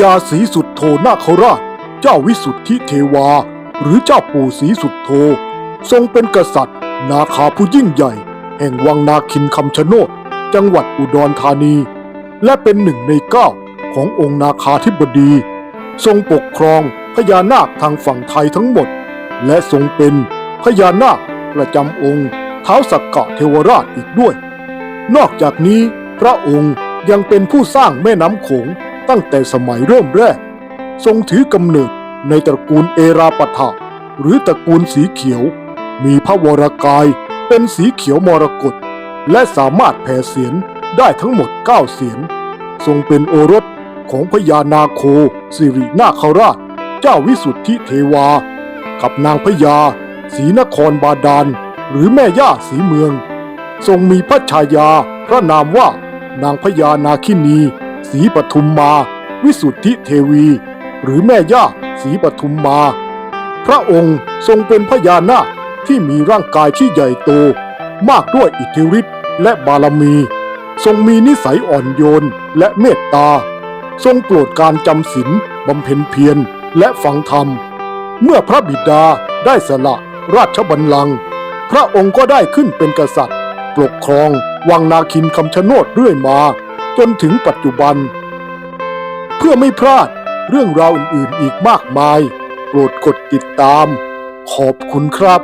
ยาศรีสุดโทนาคราช เจ้าวิสุทธิเทวา หรือเจ้าปู่ศรีสุดโท ทรงเป็นกษัตริย์ นาคาผู้ยิ่งใหญ่ แห่งวังนาคินคำชะโนด จังหวัดอุดรธานี และเป็นหนึ่งในเก้าขององค์นาคาธิบดี ทรงปกครองพญานาคทางฝั่งไทยทั้งหมด และทรงเป็นพญานาคประจำองค์เท้าสักกะเทวราชอีกด้วย นอกจากนี้พระองค์ยังเป็นผู้สร้างแม่น้ำโขง ตั้งแต่สมัยเริ่มแรก ทรงถือกำเนิดในตระกูลเอราปถะหรือตระกูลสีเขียว มีพระวรากายเป็นสีเขียวมรกตและสามารถแผ่เสียงได้ทั้งหมด 9 เสียง ทรงเป็นโอรสของพญานาโคสิรินาคราช เจ้าวิสุทธิเทวา กับนางพญาศรีนครบาดาล หรือแม่ย่าศรีเมือง ทรงมีพระชายาพระนามว่านางพญานาคินี ศรีปทุมมา วิสุทธิเทวี หรือแม่ย่าศรีปทุมมา พระองค์ทรงเป็นพญานาคที่มีร่างกายที่ใหญ่โต มากด้วยอิทธิฤทธิ์และบารมี ทรงมีนิสัยอ่อนโยนและเมตตา ทรงโปรดการจำศีลบำเพ็ญเพียรและฟังธรรม เมื่อพระบิดาได้สละราชบัลลังก์พระองค์ก็ได้ขึ้นเป็นกษัตริย์ ปกครองวังนาคินคำชะโนดเรื่อยมา จนถึงปัจจุบัน เพื่อไม่พลาดเรื่องราวอื่นๆอีกมากมาย โปรดกดติดตาม ขอบคุณครับ